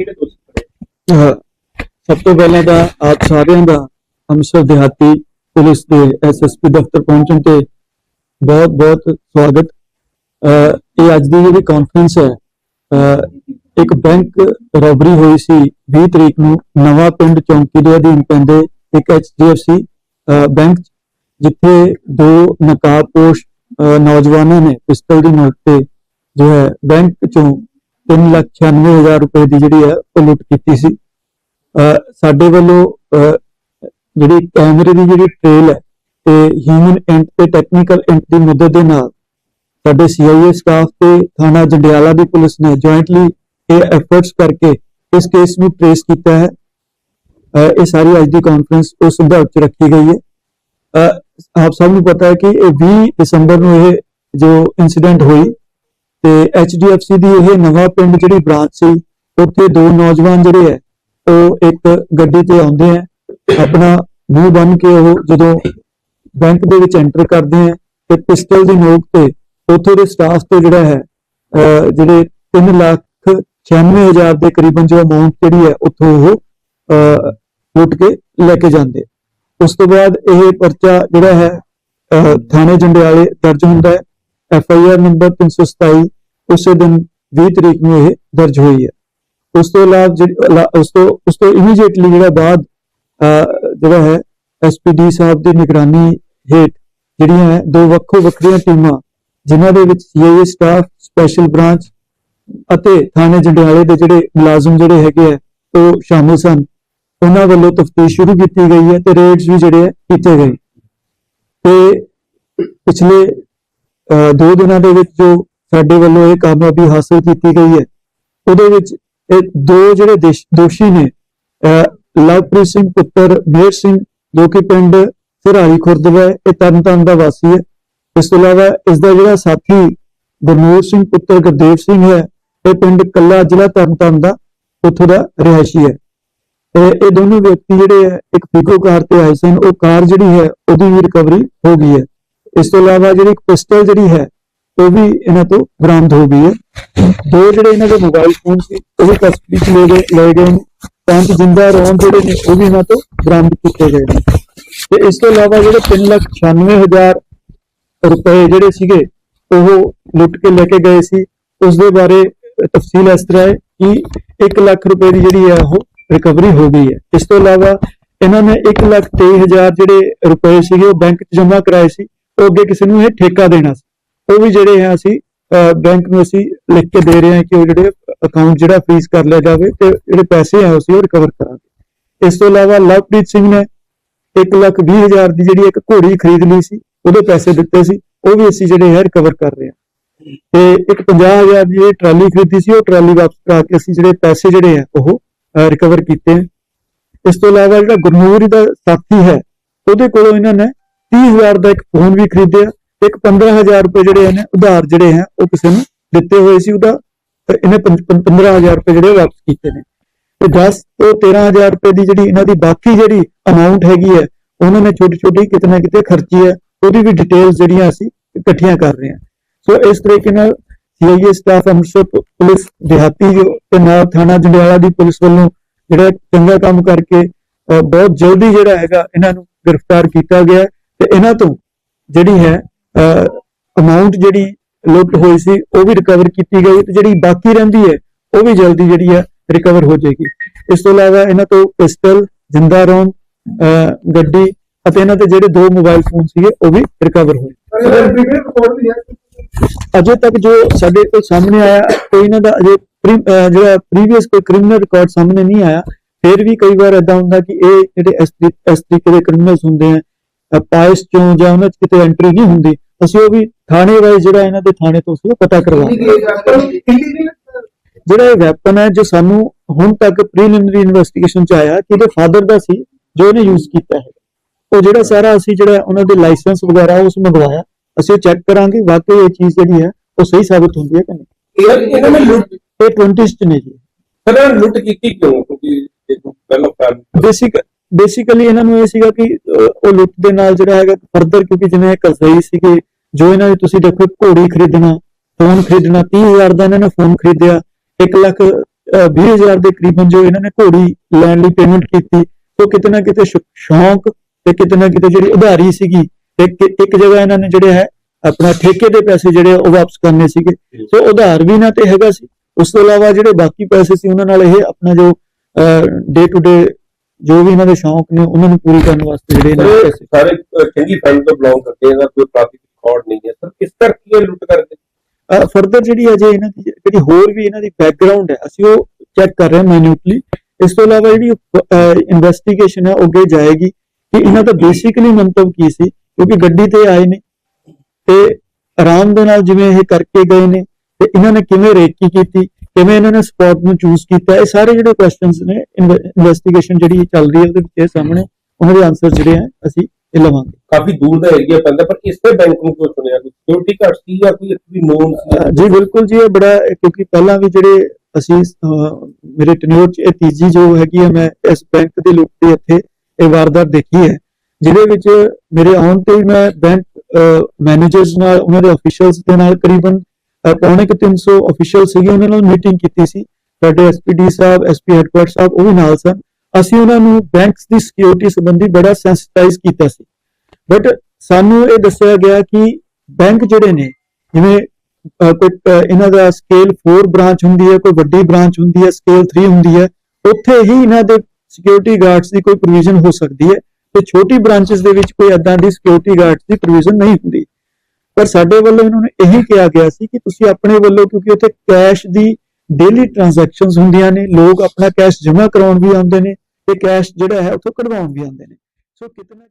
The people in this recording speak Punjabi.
ਕਿਹੜੇ ਦੋਸ਼ੀ ਫੜੇ? ਸਭ ਤੋਂ ਪਹਿਲਾਂ ਤਾਂ ਆਪ ਸਾਰਿਆਂ ਦਾ ਅੰਮ੍ਰਿਤਸਰ ਦਿਹਾਤੀ ਪੁਲਿਸ ਦੇ ਐਸਐਸਪੀ ਦਫ਼ਤਰ ਪਹੁੰਚਣ ਤੇ ਬਹੁਤ ਬਹੁਤ ਸਵਾਗਤ। ਇਹ ਅੱਜ ਦੀ ਜਿਹੜੀ ਕਾਨਫਰੰਸ ਹੈ ਇੱਕ ਬੈਂਕ ਰੋਬਰੀ ਹੋਈ ਸੀ 20 ਤਰੀਕ ਨੂੰ ਨਵਾਂ ਪਿੰਡ ਚੌਂਕੀ ਦੇ ਅਧੀਨ ਪੈਂਦੇ ਇੱਕ HDFC ਅਹ ਬੈਂਕ 'ਚ, ਜਿੱਥੇ ਦੋ ਨਕਾਬਪੋਸ਼ ਨੌਜਵਾਨਾਂ ਨੇ ਪਿਸਤਲ ਦੀ ਨੋਕ ਤੇ ਜੋ ਹੈ ਬੈਂਕ ਚੋਂ 396000 ਰੁਪਏ ਦੀ ਜਿਹੜੀ ਹੈ ਉਹ ਲੁੱਟ ਕੀਤੀ ਸੀ। ਸਾਡੇ ਵੱਲੋਂ ਜਿਹੜੀ ਕੈਮਰੇ ਦੀ ਜਿਹੜੀ ਟ੍ਰੇਲ ਹੈ ਤੇ ਹਿਊਮਨ ਇੰਟ ਤੇ ਟੈਕਨੀਕਲ ਇੰਟ ਦੀ ਮਦਦ ਦੇ ਨਾਲ ਸਾਡੇ ਸੀਆਈਏ ਸਟਾਫ ਤੇ ਥਾਣਾ ਜੰਡਿਆਲਾ ਦੀ ਪੁਲਿਸ ਨੇ ਜੁਆਇੰਟਲੀ ਇਹ ਐਫਰਟਸ ਕਰਕੇ ਇਸ ਕੇਸ ਨੂੰ ਟ੍ਰੇਸ ਕੀਤਾ ਹੈ। ਇਹ ਸਾਰੀ ਅੱਜ ਦੀ ਕਾਨਫਰੰਸ ਉਸ ਸੰਦਰਭ ਚ ਰੱਖੀ ਗਈ ਹੈ। ਆਪ ਸਭ ਨੂੰ ਪਤਾ ਹੈ ਕਿ ਇਹ 20 ਦਸੰਬਰ ਨੂੰ ਇਹ ਜੋ ਇਨਸੀਡੈਂਟ ਹੋਈ ਤੇ HDFC ਦੀ ਇਹ ਨਵਾਂ ਪਿੰਡ ਜਿਹੜੀ ਬ੍ਰਾਂਚ ਸੀ ਉੱਥੇ ਦੋ ਨੌਜਵਾਨ ਜਿਹੜੇ ਹੈ ਉਹ ਇੱਕ ਗੱਡੀ ਤੇ ਆਉਂਦੇ ਆ ਆਪਣਾ ਮੂੰਹ ਬੰਨ ਕੇ ਉਹ ਜਦੋਂ ਬੈਂਕ ਦੇ ਵਿੱਚ ਐਂਟਰ ਕਰਦੇ ਆ ਤੇ ਪਿਸਟਲ ਦੀ ਨੋਕ ਤੇ ਉੱਥੇ ਦੇ ਸਟਾਫ ਤੇ ਜਿਹੜਾ ਹੈ ਅਹ ਜਿਹੜੇ 3 ਲੱਖ 96000 ਦੇ ਕਰੀਬਨ ਜੋ ਅਮਾਉਂਟ ਜਿਹੜੀ ਹੈ ਉੱਥੋਂ ਉਹ ਅਹ, ਲੁੱਟ ਕੇ ਲੈ ਕੇ ਜਾਂਦੇ ਉਸ ਤੋਂ ਬਾਅਦ ਇਹ ਪਰਚਾ ਜਿਹੜਾ ਹੈ ਅਹ, ਥਾਣੇ ਜੰਡਿਆਲੇ ਦਰਜ ਹੁੰਦਾ ਹੈ ਐਫ ਆਈ ਆਰ ਨੰਬਰ 327 ਉਸੇ ਦਿਨ 20 ਤਰੀਕ ਨੂੰ ਇਹ ਦਰਜ ਹੋਈ ਹੈ। ਉਸ ਤੋਂ ਇਲਾਵਾ ਉਸ ਤੋਂ ਉਸ ਤੋਂ ਇਮੀਡੀਏਟਲੀ ਜਿਹੜਾ ਬਾਅਦ ਜਿਹੜਾ ਹੈ ਐਸਪੀਡੀ ਸਾਹਿਬ ਦੀ ਨਿਗਰਾਨੀ ਹੇਠ ਜਿਹੜੀਆਂ ਹੈ, ਦੋ ਵੱਖੋ ਵੱਖਰੀਆਂ ਟੀਮਾਂ, ਜਿਨ੍ਹਾਂ ਦੇ ਵਿੱਚ ਸੀਆਈਏ ਸਟਾਫ ਸਪੈਸ਼ਲ ਬ੍ਰਾਂਚ ਅਤੇ ਥਾਣੇ ਜੰਡਿਆਲੇ ਦੇ ਜਿਹੜੇ ਮੁਲਾਜ਼ਮ ਜਿਹੜੇ ਹੈਗੇ ਆ ਉਹ ਸ਼ਾਮਿਲ ਸਨ। ਉਹਨਾਂ ਵੱਲੋਂ ਤਫਤੀਸ਼ ਸ਼ੁਰੂ ਕੀਤੀ ਗਈ ਹੈ ਤੇ ਰੇਡਸ ਵੀ ਜਿਹੜੇ ਆ ਕੀਤੇ ਗਏ। ਤੇ ਪਿਛਲੇ ਦੋ ਦਿਨਾਂ ਦੇ ਵਿੱਚ ਜੋ ਸਾਡੇ ਵੱਲੋਂ ਇਹ ਕਾਮਯਾਬੀ ਹਾਸਲ ਕੀਤੀ ਗਈ ਹੈ, ਉਹਦੇ ਵਿੱਚ ਇਹ ਦੋ ਜਿਹੜੇ ਦੋਸ਼ੀ ਨੇ ਲਵਪ੍ਰੀਤ ਸਿੰਘ ਪੁੱਤਰ ਮੇਰ ਸਿੰਘ, ਜੋ ਕਿ ਪਿੰਡ ਸਿਰਾਲੀ ਖੁਰਦ ਇਹ ਤਰਨਤਾਰਨ ਦਾ ਵਾਸੀ ਹੈ। ਇਸ ਤੋਂ ਇਲਾਵਾ ਇਸ ਦਾ ਜਿਹੜਾ ਸਾਥੀ ਗੁਰਨੂਰ ਸਿੰਘ ਪੁੱਤਰ ਗੁਰਦੇਵ ਸਿੰਘ ਹੈ, ਇਹ ਪਿੰਡ ਕੱਲਾ ਜ਼ਿਲ੍ਹਾ ਤਰਨਤਾਰਨ ਦਾ ਉੱਥੋਂ ਦਾ ਰਿਹਾਇਸ਼ੀ ਹੈ। ਤੇ ਇਹ ਦੋਨੋਂ ਵਿਅਕਤੀ ਜਿਹੜੇ ਹੈ, ਇੱਕ ਪੀਕੋ ਕਾਰ ਤੇ ਆਏ ਸਨ, ਉਹ ਕਾਰ ਜਿਹੜੀ ਹੈ, ਉਹਦੀ ਵੀ ਰਿਕਵਰੀ ਹੋ ਗਈ ਹੈ। ਇਸ ਤੋਂ ਇਲਾਵਾ ਜਿਹੜੀ ਇੱਕ ਪਿਸਟਲ ਜਿਹੜੀ ਹੈ, ਉਹ ਵੀ ਇਹਨਾਂ ਤੋਂ ਬਰਾਮਦ ਹੋ ਗਈ ਹੈ। ਦੋ ਜਿਹੜੇ ਇਹਨਾਂ ਦੇ ਮੋਬਾਈਲ ਫੋਨ ਸੀ, ਉਹ ਵੀ ਕਸਟਡੀ ਚ ਲੈ ਗਏ ਲਏ ਗਏ ਨੇ। ਪੰਜ ਜਿੰਦਾ ਰੌਣ ਜਿਹੜੇ ਨੇ, ਉਹ ਵੀ ਇਹਨਾਂ ਤੋਂ ਬਰਾਮਦ ਕੀਤੇ ਗਏ ਨੇ। ਤੇ ਇਸ ਤੋਂ ਇਲਾਵਾ ਜਿਹੜੇ 396000 ਰੁਪਏ ਜਿਹੜੇ ਸੀਗੇ, ਉਹ ਲੁੱਟ ਕੇ ਲੈ ਕੇ ਗਏ ਸੀ। ਉਸ ਦੇ ਬਾਰੇ ਤਫਸੀਲ ਇਸ ਤਰ੍ਹਾਂ ਹੈ ਕਿ 1 ਲੱਖ ਰੁਪਏ ਦੀ ਜਿਹੜੀ ਹੈ, ਉਹ ਰਿਕਵਰੀ ਹੋ ਗਈ ਹੈ। ਇਸ ਤੋਂ ਇਲਾਵਾ ਇਹਨਾਂ ਨੇ 1 ਲੱਖ 23000 ਜਿਹੜੇ ਰੁਪਏ ਸੀਗੇ, ਉਹ ਬੈਂਕ 'ਚ ਜਮ੍ਹਾਂ ਕਰਾਏ ਸੀ। ਉਹ ਅੱਗੇ ਕਿਸੇ ਨੂੰ ਇਹ ਠੇਕਾ ਦੇਣਾ ਸੀ। ਉਹ ਵੀ ਜਿਹੜੇ ਹੈ ਅਸੀਂ ਬੈਂਕ ਨੂੰ ਅਸੀਂ ਲਿਖ ਕੇ ਦੇ ਰਹੇ ਹਾਂ ਕਿ ਉਹ ਜਿਹੜੇ ਅਕਾਊਂਟ ਜਿਹੜਾ ਫ੍ਰੀਜ਼ ਕਰ ਲਿਆ ਜਾਵੇ ਤੇ ਜਿਹੜੇ ਪੈਸੇ ਆ ਅਸੀਂ ਉਹ ਰਿਕਵਰ ਕਰਾਂਗੇ। ਇਸ ਤੋਂ ਇਲਾਵਾ ਲਵਪ੍ਰੀਤ ਸਿੰਘ ਨੇ 1 ਲੱਖ 20 ਹਜ਼ਾਰ ਦੀ ਜਿਹੜੀ ਇੱਕ ਘੋੜੀ ਖਰੀਦ ਲਈ ਸੀ, ਉਹਦੇ ਪੈਸੇ ਦਿੱਤੇ ਸੀ, ਉਹ ਵੀ ਅਸੀਂ ਜਿਹੜੇ ਹੈ ਰਿਕਵਰ ਕਰ ਰਹੇ ਹਾਂ। ਤੇ ਇੱਕ 50000 ਦੀ ਜਿਹੜੀ ਟਰਾਲੀ ਖਰੀਦੀ ਸੀ, ਉਹ ਟਰਾਲੀ ਵਾਪਸ ਕਰਾ ਕੇ ਅਸੀਂ ਜਿਹੜੇ ਪੈਸੇ ਜਿਹੜੇ ਆ ਉਹ ਰਿਕਵਰ ਕੀਤੇ ਆ। ਇਸ ਤੋਂ ਇਲਾਵਾ ਜਿਹੜਾ ਗੁਰਨੂਰ ਦਾ ਸਾਥੀ ਹੈ, ਉਹਦੇ ਕੋਲੋਂ ਇਹਨਾਂ ਨੇ 30000 ਦਾ ਇੱਕ ਫੋਨ ਵੀ ਖਰੀਦਿਆ, ਇੱਕ 15000 ਰੁਪਏ ਜਿਹੜੇ ਇਹਨੇ ਉਧਾਰ ਜਿਹੜੇ ਹੈ, ਉਹ ਕਿਸੇ ਨੂੰ ਦਿੱਤੇ ਹੋਏ ਸੀ ਉਹਦਾ, ਤੇ ਇਹਨੇ 15000 ਰੁਪਏ ਜਿਹੜੇ ਵਾਪਸ ਕੀਤੇ ਨੇ। ਤੇ 10 ਤੋਂ 13000 ਰੁਪਏ ਦੀ ਜਿਹੜੀ ਇਹਨਾਂ ਦੀ ਬਾਕੀ ਜਿਹੜੀ ਅਮਾਉਂਟ ਹੈਗੀ ਹੈ, ਉਹਨਾਂ ਨੇ ਛੋਟੀ ਛੋਟੀ ਕਿਤੇ ਨਾ ਕਿਤੇ ਖਰਚੀ ਹੈ, ਉਹਦੀ ਵੀ ਡਿਟੇਲ ਜਿਹੜੀਆਂ ਅਸੀਂ ਇਕੱਠੀਆਂ ਕਰ ਰਹੇ ਹਾਂ। ਸੋ ਇਸ ਤਰੀਕੇ ਨਾਲ ਸੀਆਈਏ ਸਟਾਫ ਅੰਮ੍ਰਿਤਸਰ ਪੁਲਿਸ ਦਿਹਾਤੀ ਜੋ ਤੇ ਥਾਣਾ ਜੰਡਿਆਲਾ ਦੀ ਪੁਲਿਸ ਵੱਲੋਂ ਜਿਹੜਾ ਚੰਗਾ ਕੰਮ ਕਰਕੇ ਬਹੁਤ ਜਲਦੀ ਜਿਹੜਾ ਹੈਗਾ ਇਹਨਾਂ ਨੂੰ ਗ੍ਰਿਫਤਾਰ ਕੀਤਾ ਗਿਆ। ਤੇ ਇਹਨਾਂ ਤੋਂ ਜਿਹੜੀ ਹੈ ਅਮਾਉਂਟ ਜਿਹੜੀ ਲੁੱਟ ਹੋਈ ਸੀ, ਉਹ ਵੀ ਰਿਕਵਰ ਕੀਤੀ ਗਈ ਤੇ ਜਿਹੜੀ ਬਾਕੀ ਰਹਿੰਦੀ ਹੈ, ਉਹ ਵੀ ਜਲਦੀ ਜਿਹੜੀ ਹੈ ਰਿਕਵਰ ਹੋ ਜਾਏਗੀ। ਇਸ ਤੋਂ ਇਲਾਵਾ ਇਹਨਾਂ ਤੋਂ ਪਿਸਟਲ, ਜਿੰਦਾ ਰੌਂਦ ਗੱਡੀ ਅਤੇ ਇਹਨਾਂ ਦੇ ਜਿਹੜੇ ਦੋ ਮੋਬਾਈਲ ਫੋਨ ਸੀਗੇ, ਉਹ ਵੀ ਰਿਕਵਰ ਹੋਏ। ਅਜੇ ਤੱਕ ਜੋ ਸਾਡੇ ਕੋਲ ਸਾਹਮਣੇ ਆਇਆ, ਕੋਈ ਇਹਨਾਂ ਦਾ ਅਜੇ ਜਿਹੜਾ ਪ੍ਰੀਵੀਅਸ ਕੋਈ ਕ੍ਰਿਮੀਨਲ ਰਿਕਾਰਡ ਸਾਹਮਣੇ ਨਹੀਂ ਆਇਆ, ਫਿਰ ਵੀ ਕਈ ਵਾਰ ਇਦਾਂ ਹੁੰਦਾ ਕਿ ਇਹ ਜਿਹੜੇ ਇਸ ਤਰੀਕੇ ਦੇ ਕ੍ਰਿਮੀਨਲਸ ਹੁੰਦੇ ਆ ਪਾਇਸ ਚੋਂ ਜਾਂ ਉਹਨਾਂ 'ਚ ਕਿਤੇ ਐਂਟਰੀ ਨਹੀਂ ਹੁੰਦੀ ਅਸੀਂ ਉਹ ਵੀ ਥਾਣੇ ਵਾਈਜ਼ ਜਿਹੜਾ ਇਹਨਾਂ ਦੇ ਥਾਣੇ ਤੋਂ ਅਸੀਂ ਉਹ ਪਤਾ ਕਰਵਾਉਂਦੇ ਜਿਹੜਾ ਇਹ ਵੈਪਨ ਹੈ ਜੋ ਸਾਨੂੰ ਹੁਣ ਤੱਕ ਪ੍ਰੀਲਿਮਿਨਰੀ ਇਨਵੈਸਟੀਗੇਸ਼ਨ ਚ ਆਇਆ ਕਿ ਇਹਦੇ ਫਾਦਰ ਦਾ ਸੀ ਜੋ ਇਹਨੇ ਯੂਜ਼ ਕੀਤਾ ਹੈ। ਉਹ ਜਿਹੜਾ ਸਾਰਾ ਅਸੀਂ ਜਿਹੜਾ ਉਹਨਾਂ ਦੇ ਲਾਇਸੈਂਸ ਵਗੈਰਾ ਉਸ ਮੰਗਵਾਇਆ। ਅਸੀਂ ਚੈੱਕ ਕਰਾਂਗੇ ਵਾਕਈ ਇਹ ਚੀਜ਼ ਜਿਹੜੀ ਹੈ ਉਹ ਸਹੀ ਸਾਬਤ ਹੁੰਦੀ ਹੈ ਕਿ ਨਹੀਂ। ਇਹਨਾਂ ਨੇ ਲੁੱਟ ਇਹ 20 ਚ ਨੇ ਜੀ। ਇਹਨਾਂ ਨੇ ਲੁੱਟ ਕੀਤੀ ਕਿਉਂ? ਕਿਉਂਕਿ ਇਹ ਪਹਿਲਾਂ ਕਾਰਨ ਬੇਸਿਕ ਬੇਸਿਕਲੀ ਇਹਨਾਂ ਨੂੰ ਇਹ ਸੀਗਾ ਕਿ ਉਹ ਲੁੱਟ ਦੇ ਨਾਲ ਜਿਹੜਾ ਹੈਗਾ ਫਰਦਰ ਕਿਉਂਕਿ ਜਿਵੇਂ ਕਸਈ ਸੀਗੇ, ਜੋ ਇਹਨਾਂ ਨੇ ਤੁਸੀਂ ਦੇਖੋ ਘੋੜੀ ਖਰੀਦਣਾ ਫੋਨ ਖਰੀਦਣਾ 30000 ਦਾ ਇਹਨਾਂ ਨੇ ਫੋਨ ਖਰੀਦਿਆ 1 ਲੱਖ 20000 ਦੇ ਕਰੀਬਨ ਜੋ ਇਹਨਾਂ ਨੇ ਘੋੜੀ ਲੈਣ ਲਈ ਪੇਮੈਂਟ ਕੀਤੀ, ਉਹ ਕਿਤੇ ਨਾ ਕਿਤੇ ਸ਼ੌਂਕ ਤੇ ਕਿਤੇ ਨਾ ਕਿਤੇ ਜਿਹੜੀ ਉਧਾਰੀ ਸੀਗੀ, ਇੱਕ ਇੱਕ ਜਗ੍ਹਾ ਇਹਨਾਂ ਨੇ ਜਿਹੜੇ ਹੈ ਆਪਣਾ ਠੇਕੇ ਦੇ ਪੈਸੇ ਜਿਹੜੇ ਉਹ ਵਾਪਸ ਕਰਨੇ ਸੀਗੇ। ਸੋ ਉਧਾਰ ਵੀ ਇਹਨਾਂ ਤੇ ਹੈਗਾ ਸੀ। ਉਸ ਤੋਂ ਇਲਾਵਾ ਜਿਹੜੇ ਬਾਕੀ ਪੈਸੇ ਸੀ, ਉਹਨਾਂ ਨਾਲ ਇਹ ਆਪਣਾ ਜੋ ਡੇ ਟੂ ਡੇ ਜੋ ਵੀ ਇਹਨਾਂ ਦੇ ਸ਼ੌਂਕ ਨੇ ਉਹਨਾਂ ਨੂੰ ਪੂਰੀ ਕਰਨ ਵਾਸਤੇ ਜਿਹੜੇ ਇਹਨਾਂ ਦੇ ਸਰ ਪੈਸੇ ਸਾਰੇ ਅਹ, ਚੰਗੀ ਫੈਮਿਲੀ ਤੋਂ ਬਿਲੋਂਗ ਕਰਦੇ ਆ ਇਹਦਾ ਕੋਈ ਟ੍ਰੈਫਿਕ ਰਿਕਾਰਡ ਨਹੀਂ ਹੈ। ਸਰ ਕਿਸ ਕਰਕੇ ਇਹ ਲੁੱਟ ਕਰਦੇ? ਫਰਦਰ ਜਿਹੜੀ ਅਜੇ ਇਹਨਾਂ ਦੀ ਜਿਹੜੀ ਹੋਰ ਵੀ ਇਹਨਾਂ ਦੀ ਬੈਕਗ੍ਰਾਉਂਡ ਹੈ ਅਸੀਂ ਉਹ ਚੈੱਕ ਕਰ ਰਹੇ ਹਾਂ ਮੈਨੂਟਲੀ ਇਸ ਤੋਂ ਇਲਾਵਾ ਜਿਹੜੀ ਇਨਵੈਸਟੀਗੇਸ਼ਨ ਹੈ ਉਹ ਅੱਗੇ ਜਾਏਗੀ ਕਿ ਇਹਨਾਂ ਦਾ ਬੇਸਿਕਲੀ ਮੰਤਵ ਕੀ ਸੀ ਕਿਉਂਕਿ ਗੱਡੀ ਤੇ ਆਏ ਨੇ ਤੇ ਆਰਾਮ ਦੇ ਨਾਲ ਜਿਵੇਂ ਇਹ ਕਰਕੇ ਗਏ ਨੇ ਤੇ ਇਹਨਾਂ ਨੇ ਕਿਵੇਂ ਰੇਕੀ ਕੀਤੀ ਕਿਵੇਂ ਇਹਨਾਂ ਨੇ ਸਪੌਟ ਨੂੰ ਚੂਜ਼ ਕੀਤਾ ਇਹ ਸਾਰੇ ਜਿਹੜੇ ਕੁਐਸਚਨਸ ਨੇ ਇਨਵੈਸਟੀਗੇਸ਼ਨ ਜਿਹੜੀ ਚੱਲ ਰਹੀ ਹੈ ਉਹਦੇ ਵਿੱਚ ਇਹ ਸਾਹਮਣੇ ਉਹਨਾਂ ਦੇ ਆਨਸਰ ਜਿਹੜੇ ਆ ਅਸੀਂ ਇਹ ਲਵਾਂਗੇ। ਕਾਫੀ ਦੂਰ ਦਾ ਏਰੀਆ ਪੈਂਦਾ ਪਰ ਇਸੇ ਬੈਂਕ ਨੂੰ ਕਿਉਂ ਚੁਣਿਆ? ਕੋਈ ਸਿਕਿਉਰਿਟੀ ਘੱਟ ਸੀ ਜਾਂ ਕੋਈ ਵੀ ਨੋਨ ਜੀ ਬਿਲਕੁਲ ਜੀ ਇਹ ਬੜਾ ਕਿਉਂਕਿ ਪਹਿਲਾਂ ਵੀ ਜਿਹੜੇ ਅਸੀਂ ਮੇਰੇ ਟੈਨਿਓਰ ਚ ਇਹ ਤੀਜੀ ਜੋ ਹੈਗੀ ਹੈ ਮੈਂ ਇਸ ਬੈਂਕ ਦੇ ਲੋਕ ਦੇ ਇੱਥੇ ਇਹ ਵਾਰਦਾਤ ਦੇਖੀ ਹੈ ਜਿਹਦੇ ਵਿੱਚ ਮੇਰੇ ਆਉਣ ਤੇ ਹੀ ਮੈਂ ਬੈਂਕ ਮੈਨੇਜਰਸ ਨਾਲ ਉਹਨਾਂ ਦੇ ਅਫੀਸ਼ੀਅਲਸ ਦੇ ਨਾਲ ਕਰੀਬਨ ਪੌਣੇ ਕੁ 300 ਅਫੀਸ਼ੀਅਲ ਸੀਗੇ, ਉਹਨਾਂ ਨਾਲ ਮੀਟਿੰਗ ਕੀਤੀ ਸੀ। ਸਾਡੇ ਐਸਪੀਡੀ ਸਾਹਿਬ ਐਸਪੀ ਹੈਡਕੁਆਟਰ ਸਾਹਿਬ, ਉਹ ਵੀ ਨਾਲ ਸਨ। ਅਸੀਂ ਉਹਨਾਂ ਨੂੰ ਬੈਂਕਸ ਦੀ ਸਿਕਿਉਰਿਟੀ ਸੰਬੰਧੀ ਬੜਾ ਸੈਂਸਿਟਾਈਜ਼ ਕੀਤਾ ਸੀ। ਬਟ ਸਾਨੂੰ ਇਹ ਦੱਸਿਆ ਗਿਆ ਕਿ ਬੈਂਕ ਜਿਹੜੇ ਨੇ, ਜਿਵੇਂ ਕੋਈ ਇਹਨਾਂ ਦਾ ਸਕੇਲ 4 ਬ੍ਰਾਂਚ ਹੁੰਦੀ ਹੈ, ਕੋਈ ਵੱਡੀ ਬ੍ਰਾਂਚ ਹੁੰਦੀ ਹੈ ਸਕੇਲ 3 ਹੁੰਦੀ ਹੈ, ਉੱਥੇ ਹੀ ਇਹਨਾਂ ਦੇ ਸਿਕਿਉਰਿਟੀ ਗਾਰਡਸ ਦੀ ਕੋਈ ਪ੍ਰੋਵੀਜ਼ਨ ਹੋ ਸਕਦੀ ਹੈ ਤੇ ਛੋਟੀ ਬ੍ਰਾਂਚਸ ਦੇ ਵਿੱਚ ਕੋਈ ਐਦਾਂ ਦੀ ਸਿਕਿਉਰਿਟੀ ਗਾਰਡਸ ਦੀ ਪ੍ਰੋਵੀਜ਼ਨ ਨਹੀਂ ਹੁੰਦੀ। ਪਰ ਸਾਡੇ ਵੱਲੋਂ ਇਹਨਾਂ ਨੂੰ ਇਹੀ ਕਿਹਾ ਗਿਆ ਸੀ ਕਿ ਤੁਸੀਂ ਆਪਣੇ ਵੱਲੋਂ, ਕਿਉਂਕਿ ਉੱਥੇ ਕੈਸ਼ ਦੀ ਡੇਲੀ ਟ੍ਰਾਂਜੈਕਸ਼ਨਸ ਹੁੰਦੀਆਂ ਨੇ, ਲੋਕ ਆਪਣਾ ਕੈਸ਼ ਜਮ੍ਹਾਂ ਕਰਾਉਣ ਵੀ ਆਉਂਦੇ ਨੇ ਤੇ ਕੈਸ਼ ਜਿਹੜਾ ਹੈ ਉੱਥੋਂ ਕਢਵਾਉਣ ਵੀ ਆਉਂਦੇ ਨੇ। ਸੋ ਕਿਤਨਾ